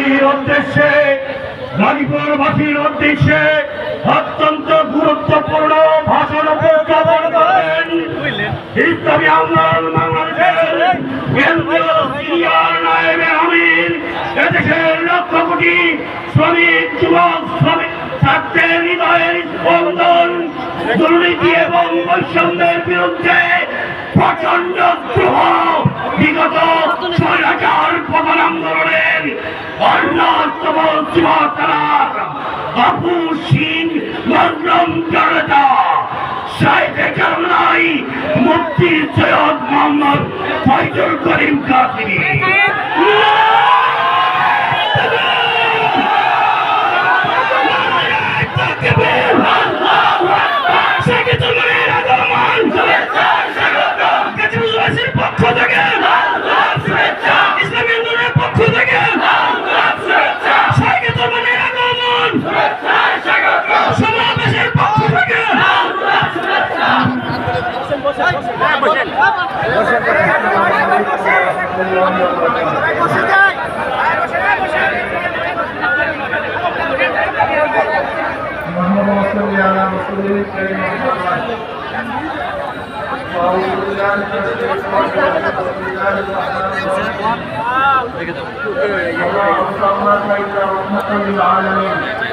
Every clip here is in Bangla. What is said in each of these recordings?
জাতির উদ্দেশ্যে গাজীপুরবাসীর উদ্দেশ্যে অত্যন্ত গুরুত্বপূর্ণ ভাষণ উপস্থাপন করেন ইসলামী আন্দোলন বাংলাদেশের শ্রমিক শ্রমিক, ছাত্রের হৃদয়ের এবং বৈষম্যের বিরুদ্ধে প্রচণ্ড দ্রোহ বিগত ছয় হাজার প্রধান আন্দোলনের অন্যতম যুবতারার বাবু সিং মজলুম জনতা। সাইতে কামলাই মুফতি সৈয়দ মোহাম্মদ ফয়জুল করিম কাসিমি পক্ষ থেকে ইসলামী আন্দোলনের পক্ষ থেকে স্বাগত মানে আগমন সমাবেশের পক্ষ থেকে اللهم صل على رسول الكريم محمد أعوذ بالله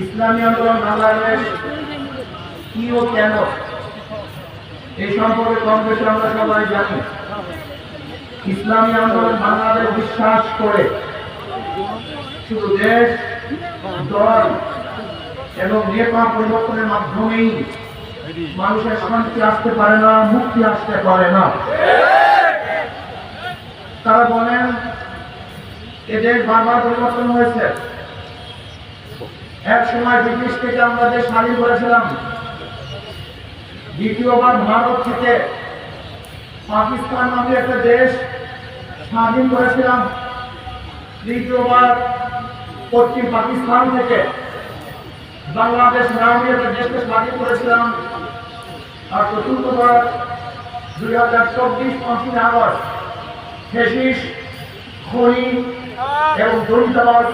ইসলামী আন্দোলন বাংলাদেশ কি ও কেন? এই সম্পর্কে কম আমরা সবাই জানি। ইসলামী আন্দোলন বাংলাদেশ বিশ্বাস করে শুধু দেশ, দল এবং নেতা পরিবর্তনের মাধ্যমেই মানুষের শান্তি আসতে পারে না, মুক্তি আসতে পারে না। তারা বলেন এদের বারবার পরিবর্তন হয়েছে। এক সময় ব্রিটিশ থেকে আমরা দেশ স্বাধীন করেছিলাম, দ্বিতীয়বার ভারত থেকে পাকিস্তান নামে একটা দেশ স্বাধীন করেছিলাম, দ্বিতীয়বার পশ্চিম পাকিস্তান থেকে। বাংলাদেশ নামে একটা দেশকে স্বাধীন করেছিলাম। আর চতুর্থবার দুই হাজার চব্বিশ পাঁচই আগস্ট ফেসিস, খনি এবং দলিতাবাস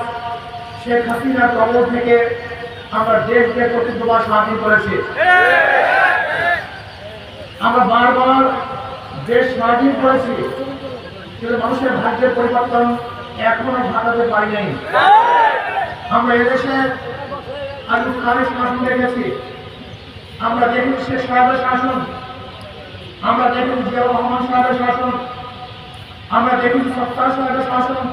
শেখ হাসিনার কবর থেকে আমরা দেশকে চতুর্থবার স্বাধীন করেছি। আমরা বারবার দেশ স্বাধীন করেছি, কিন্তু মানুষের ভাগ্যের পরিবর্তন এখনও ঘটাতে পারি নাই। আমরা এদেশে আলু খালের শাসন দেখেছি আমরা দেখেছি শেখ সাহেবের শাসন। আমরা দেখেছি জিয়াউর রহমান সাহেবের শাসন। আমরা দেখেছি সত্তার সাহেবের শাসন।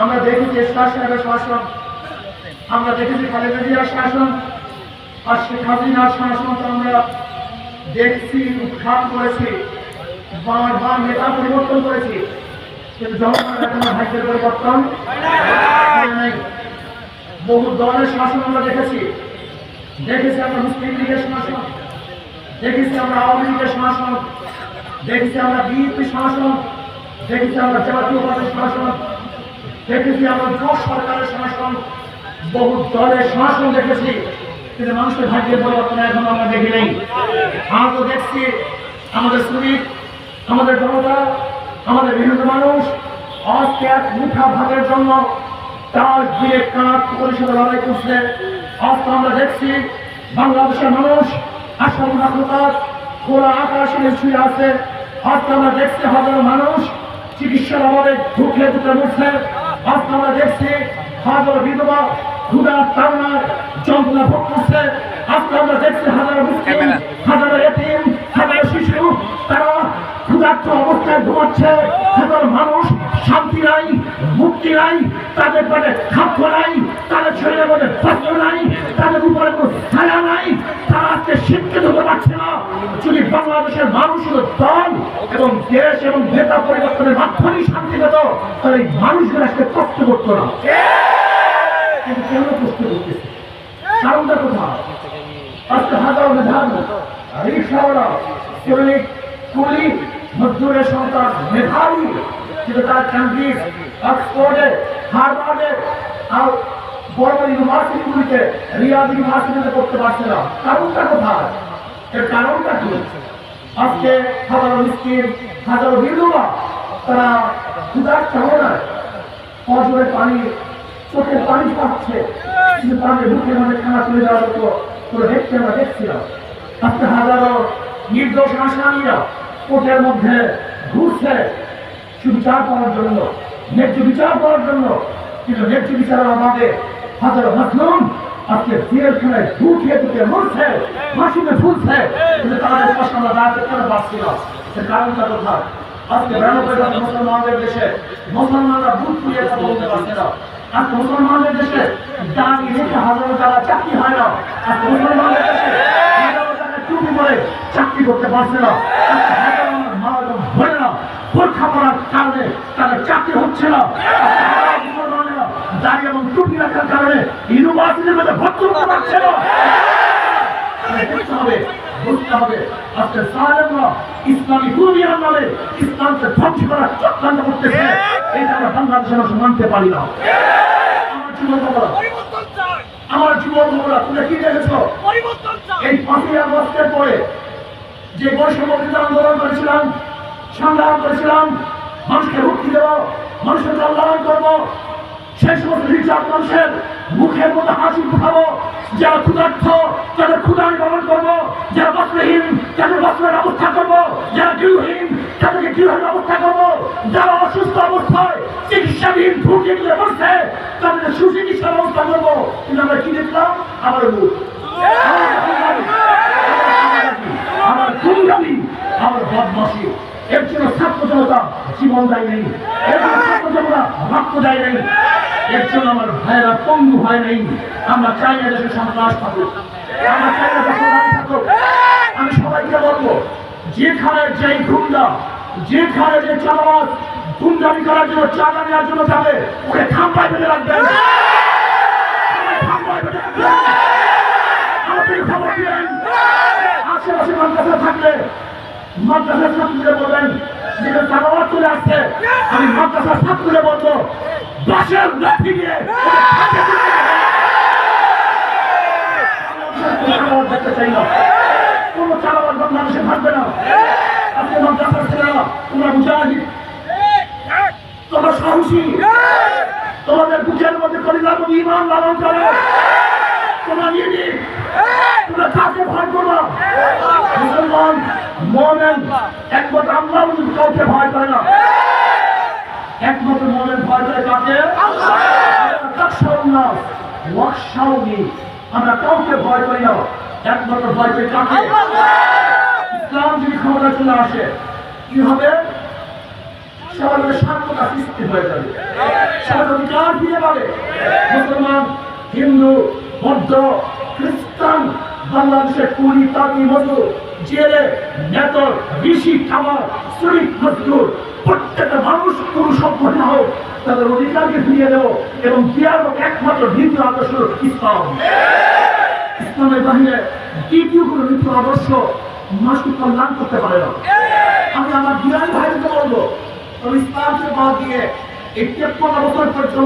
আমরা দেখেছি এসকার সাহেবের শাসন। আমরা দেখেছি খালেদা জিয়ার শাসন আর শেখ হাসিনার শাসন আমরা দেখছি, উৎখাত করেছি, বারবার নেতা পরিবর্তন করেছি। কিন্তু জনগণের এখনও ভাগ্যের পরিবর্তন হয় নাই। বহু দলের শাসন আমরা দেখেছি। দেখেছি আমরা মুসলিম লীগের শাসন, দেখেছি আমরা আওয়ামী লীগের শাসন, দেখেছি আমরা বিএনপি শাসন, দেখেছি আমরা জাতীয় পার্টির শাসন, দেখেছি আমরা জোট সরকারের শাসন, বহু দলের শাসন দেখেছি। কিন্তু মানুষের ভাগ্যের পরিবর্তন এখন আমরা দেখি নেই। আজও দেখছি আমাদের শ্রমিক, আমাদের জনতা, আমাদের বিভিন্ন মানুষ এক মুঠা ভাগের জন্য তার দিয়ে কাঠ পরিষদে লড়াই করছে। আজকে আমরা দেখছি বাংলাদেশের মানুষ আসাম নাগরিকার খোলা আকাশে শুয়ে আছে। আজকে আমরা দেখছি হাজারো মানুষ চিকিৎসার অভাবে ঢুকলে ঢুকে মরছে। আজকে আমরা দেখছি হাজারো বিধবা ক্ষুদার তাড়নার যন্ত্রণা ভোগ করছে। আজকে আমরা দেখছি হাজারো মুসলিম হাজারো এতিম হাজারো শিশু তারা ক্ষুধার্ত অবস্থায় ঘুমাচ্ছে। হাজার মানুষ শান্তি নাই, মুক্তি নাই, তাদের পেটে খাদ্য নাই, তাদের শরীরের মধ্যে বস্ত্র নাই, তাদের উপরে কোনো ছায়া নাই। তারা আজকে শিক্ষিত হতে পারছে না। যদি বাংলাদেশের মানুষ দল এবং দেশ এবং নেতা পরিবর্তনের মাধ্যমেই শান্তি পেত, তাহলে এই মানুষগুলো আজকে কষ্ট করতো না। কিন্তু কেন কষ্ট করতেছে? কারণটা কোথায়? আজকে হাজার বিধান রিক্সাওয়ালা, শ্রমিক, কুলি মজদুরের সন্তান মেধাবী, কিন্তু তার ক্যাম্ব্রিজ অক্সফোর্ডে হার্ভার্ডে আর বড় বড় ইউনিভার্সিটিগুলিতে রিয়াদ ইউনিভার্সিটিতে করতে পারছে না। কারণটা কোথায়? এর কারণটা কি? আজকে হাজারো মিস্কিন, হাজারো বিধবা তারা ক্ষুদার চাহনায় অজরে পানি চোখে পানি পাচ্ছে। কিন্তু তাদের মুখে মানে খানা তুলে দেওয়ার মতো করে দেখতে আমরা দেখছিলাম আজকে হাজারো নির্দোষ আসামিরা কোর্টের মধ্যে ঘুরছে শুধু বিচার করার জন্য ন্যায্য বিচার করার জন্য। কিন্তু ন্যায্য বিচারের অভাবে হাজারো মাসলুম আজকে জেলখানায় ঢুকে মরছে, মাসুমে ফুলছে কিন্তু তাদের পাশে আমরা কেন পারছি না? এর কারণটা কোথায়? আজকে বিরানব্বই লাখ মুসলমানদের দেশে। মুসলমানরা বুথ খুলিয়ে কথা বলতে পারছে না। মুসলমানদের দেশে দাঁড়িয়ে রেখে হাজারো টাকা চাকরি হয় না। আজকে মুসলমানদের দেশে হাজারো টাকা করে চাকরি করতে পারছে না আজকে হাজারো মা এবং করার কারণে তাদের চাকরি হচ্ছে না। দাঁড়িয়ে এবং টুপি রাখার কারণে ইউনিভার্সিটির মধ্যে ভর্তি হতে পারছে না। বুঝতে হবে বুঝতে হবে আজকে সালেমরা ইসলামী দুনিয়ার নামে ইসলামকে ধ্বংস করার চক্রান্ত করতেছে। এটা আমরা বাংলাদেশের মানুষ মানতে পারি না। আমার জীবন বলা পরিবর্তন চাই। আমার জীবন বলা তুমি কি দেখেছ? এই পাঁচই আগস্টের পরে যে বৈষম্য আন্দোলন করেছিলাম সংগ্রাম করেছিলাম মানুষকে মুক্তি দেবো মানুষের কল্যাণ করব সেই সমস্ত রিচার্জ মানুষের মুখের মধ্যে হাসি ফুটাবো যারা ক্ষুধার্থ তাদের ক্ষুধা নিবারণ করব যারা বস্ত্রহীন তাদের বস্ত্রের ব্যবস্থা করব যারা গৃহহীন তাদেরকে গৃহের ব্যবস্থা করব যারা অসুস্থ অবস্থায় চিকিৎসাধীন ঢুকে গিয়ে বসছে তাদেরকে সুচিকিৎসার ব্যবস্থা করব কিন্তু আমরা কি দেখলাম আমার মুখ আমার গুন্ডামি আমার বদমাসি এর জন্য ছাত্র জনতা জীবন দেয় নেই এর জন্য ছাত্র জনতা রক্ত দেয় নেই এর জন্য আমার ভাইয়েরা পঙ্গু হয় নেই। আমরা চাই না দেশে সন্ত্রাস থাকুক। আমরা চাই আমি সবাইকে বলব, যেখানে যেই গুন্ডা, যেখানে যে চালাবাস গুন্ডামি করার জন্য, চাঁদা নেওয়ার জন্য যাবে, ওকে খাম্পায় বেঁধে রাখবেন খাম্পায় বেঁধে রাখবেন মাদ্রাসার ছাত্রীরা বলবেন, যেটা চালাবাদ চলে আসছে, আমি মাদ্রাসার ছাত্রীরা বলব বাসের লাঠি চালাবাদ দেখতে চাই না। কোনো বাংলাদেশে থাকবে না। আজকে মাদ্রাসার ছেলেরা, তোমরা মুজাহিদ। তোমরা সাহসী। তোমাদের বুকের মধ্যে কলিজার মধ্যে ইমান লালন করে। তোমরা নিয়ে ভয় করো মুসলমান মোমেন একমাত্র কাউকে ভয় করে না একমাত্র মোমেন ভয় করে কাকে আমরা কাউকে ভয় করি না একমাত্র ভয় করি কাকে ইসলাম যদি ক্ষমতা চলে আসে কি হবে সবার স্বার্থটা সৃষ্টি হয়ে যাবে সবার অধিকার ফিরে পাবে মুসলমান, হিন্দু বৌদ্ধ খ্রিস্টান বাংলাদেশে কুড়ি তাঁতি মজুর জেলে নেতর ঋষি খামার শ্রমিক মজদুর, প্রত্যেকটা মানুষ পুরুষ মহিলা হোক, তাদের অধিকারকে ফিরিয়ে দেবো এবং দেওয়ার একমাত্র দ্বিতীয় আদর্শ ইসলাম। ইসলামের বাহিরে দ্বিতীয় কোনো নীতি আদর্শ মানুষকে কল্যাণ করতে পারে না। আমি আমার বিরাট ভাইকে বলব ইসলামকে বাদ দিয়ে এই তেপ্পন্ন বছর পর্যন্ত